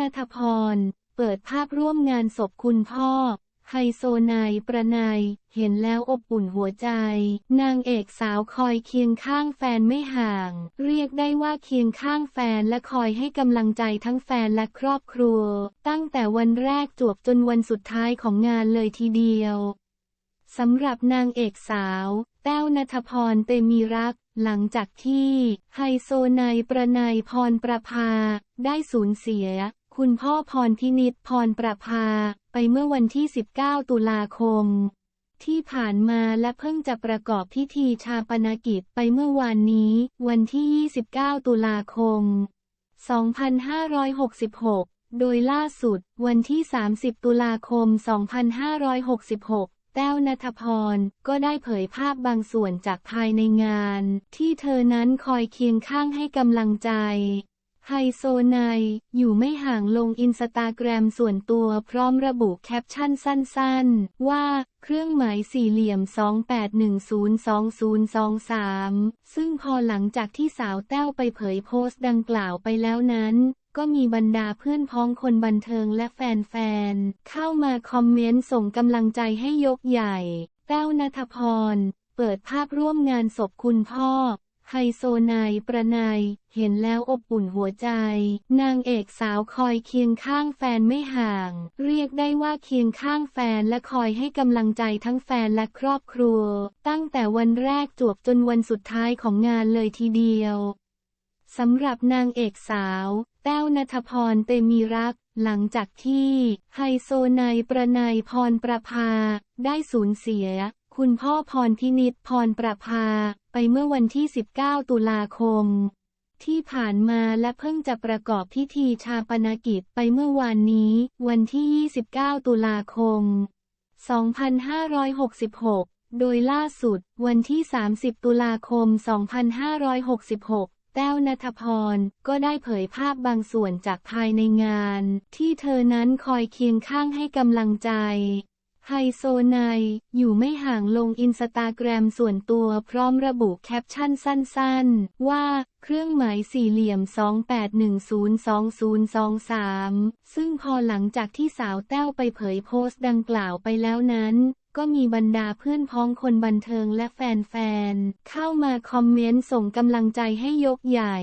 นัทพร เปิดภาพร่วมงานศพคุณพ่อ ไฮโซนายประนายเห็นแล้วอบอุ่นหัวใจ นางเอกสาวคอยเคียงข้างแฟนไม่ห่าง เรียกได้ว่าเคียงข้างแฟนและคอยให้กำลังใจทั้งแฟนและครอบครัว ตั้งแต่วันแรกจวบจนวันสุดท้ายของงานเลยทีเดียวสำหรับนางเอกสาว แต้วนัทพรเตมีรัก หลังจากที่ไฮโซนายประนายพรประภา ได้สูญเสีย คุณพ่อพรพินิษพรประภา ไปเมื่อวันที่ 19 ตุลาคม ที่ผ่านมาและเพิ่งจะประกอบพิธีชาปนกิจไปเมื่อวานนี้ วันที่ 29 ตุลาคม 2566 โดยล่าสุด วันที่ 30 ตุลาคม 2566แต้วนัทพร ก็ได้เผยภาพบางส่วนจากภายในงาน ที่เธอนั้นคอยเคียงข้างให้กำลังใจ ไฮโซไนอยู่ไม่ห่างลงอินสตาแกรมส่วนตัวพร้อมระบุแคปชั่นสั้นๆ ว่าเครื่องหมายสี่เหลี่ยม 28102023 ซึ่งพอหลังจากที่สาวแต้วไปเผยโพสต์ดังกล่าวไปแล้วนั้นก็มีบรรดาเพื่อนพ้องคนบันเทิงและแฟนๆ เข้ามาคอมเมนต์ส่งกำลังใจให้ยกใหญ่ แต้วนัทพร เปิดภาพร่วมงานศพคุณพ่อ ไฮโซนายประนายเห็นแล้วอบอุ่นหัวใจ นางเอกสาวคอยเคียงข้างแฟนไม่ห่าง เรียกได้ว่าเคียงข้างแฟนและคอยให้กำลังใจทั้งแฟนและครอบครัว ตั้งแต่วันแรกจวบจนวันสุดท้ายของงานเลยทีเดียวสำหรับนางเอกสาว แต้วนัทพรเตมีรัก หลังจากที่ ไฮโซนายประนายพรประภา ได้สูญเสีย คุณพ่อพรพินิษพรประภา ไปเมื่อวันที่ 19 ตุลาคม ที่ผ่านมาและเพิ่งจะประกอบพิธีชาปนกิจไปเมื่อวานนี้ วันที่ 29 ตุลาคม 2566 โดยล่าสุด วันที่ 30 ตุลาคม 2566แต้วนัทพร ก็ได้เผยภาพบางส่วนจากภายในงาน ที่เธอนั้นคอยเคียงข้างให้กำลังใจ ไฮโซไนอยู่ไม่ห่างลงอินสตาแกรมส่วนตัวพร้อมระบุแคปชั่นสั้นๆ ว่าเครื่องหมายสี่เหลี่ยม 28102023 ซึ่งพอหลังจากที่สาวแต้วไปเผยโพสต์ดังกล่าวไปแล้วนั้นก็มีบรรดาเพื่อนพ้องคนบันเทิงและแฟนๆ เข้ามาคอมเมนต์ส่งกำลังใจให้ยกใหญ่